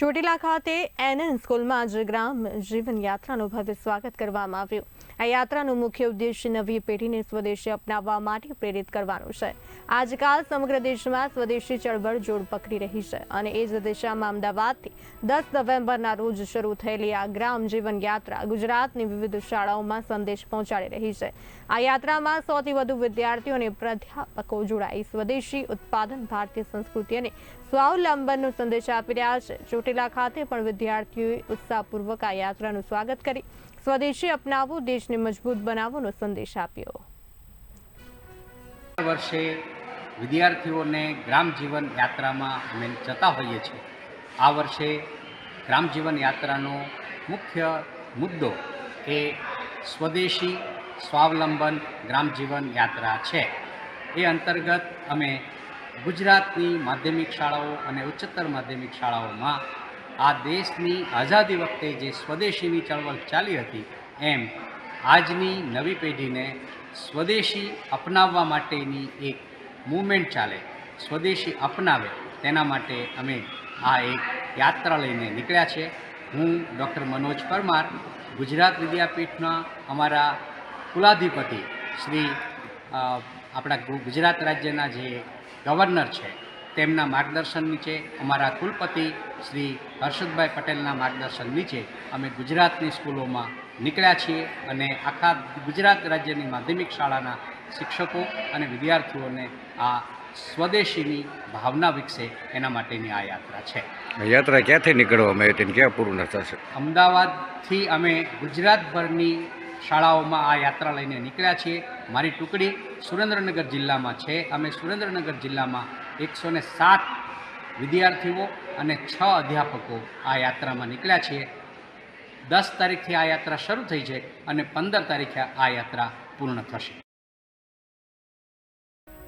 ચોટીલા ખાતે એનએન સ્કૂલમાં આજે ગ્રામ જીવન યાત્રાનું ભવ્ય સ્વાગત કરવામાં આવ્યું. આ યાત્રાનો મુખ્ય ઉદ્દેશ નવી પેઢીને સ્વદેશી અપનાવવા માટે પ્રેરિત કરવાનો છે. આજકાલ સમગ્ર દેશમાં સ્વદેશી ચળવળ જોડ પકડી રહી છે અને એ જ દિશામાં અમદાવાદથી દસ નવેમ્બરના રોજ શરૂ થયેલી આ ગ્રામ જીવન યાત્રા ગુજરાતની વિવિધ શાળાઓમાં સંદેશ પહોંચાડી રહી છે. આ યાત્રામાં સૌથી વધુ વિદ્યાર્થીઓ અને પ્રાધ્યાપકો જોડાઈ સ્વદેશી ઉત્પાદન, ભારતીય સંસ્કૃતિ અને સ્વાવલંબનનો સંદેશ આપી રહ્યા છે. ચોટીલા ખાતે પણ વિદ્યાર્થીઓએ ઉત્સાહપૂર્વક આ યાત્રાનું સ્વાગત કરી. સ્વદેશી અપનાવવું દેશને મજબૂત બનાવવાનો સંદેશ આપ્યો. વર્ષે વિદ્યાર્થીઓને ગ્રામ યાત્રામાં અમે જતા હોઈએ છીએ. આ વર્ષે ગ્રામ યાત્રાનો મુખ્ય મુદ્દો એ સ્વદેશી સ્વાવલંબન ગ્રામ જીવન યાત્રા છે. એ અંતર્ગત અમે ગુજરાતની માધ્યમિક શાળાઓ અને ઉચ્ચતર માધ્યમિક શાળાઓમાં આ દેશની આઝાદી વખતે જે સ્વદેશીની ચળવળ ચાલી હતી, એમ આજની નવી પેઢીને સ્વદેશી અપનાવવા માટેની એક મૂવમેન્ટ ચાલે. સ્વદેશી અપનાવે, તેના માટે અમે આ એક યાત્રા લઈને નીકળ્યા છે. હું ડૉક્ટર મનોજ પરમાર, ગુજરાત વિદ્યાપીઠના અમારા કુલાધિપતિ શ્રી આપણા ગુજરાત રાજ્યના જે ગવર્નર છે તેમના માર્ગદર્શન નીચે અમારા કુલપતિ શ્રી હર્ષદભાઈ પટેલના માર્ગદર્શન નીચે અમે ગુજરાતની સ્કૂલોમાં નીકળ્યા છીએ અને આખા ગુજરાત રાજ્યની માધ્યમિક શાળાના શિક્ષકો અને વિદ્યાર્થીઓને આ સ્વદેશીની ભાવના વિકસે એના માટેની આ યાત્રા છે. યાત્રા ક્યાંથી નીકળવામાં આવી હતી ક્યાં પૂર્ણ થશે? અમદાવાદથી અમે ગુજરાતભરની શાળાઓમાં આ યાત્રા લઈને નીકળ્યા છીએ. મારી ટુકડી સુરેન્દ્રનગર જિલ્લામાં છે. અમે સુરેન્દ્રનગર જિલ્લામાં એકસો ને સાત વિદ્યાર્થીઓ અને છ અધ્યાપકો આ યાત્રામાં નીકળ્યા છીએ. દસ તારીખથી આ યાત્રા શરૂ થઈ છે અને પંદર તારીખે આ યાત્રા પૂર્ણ થશે.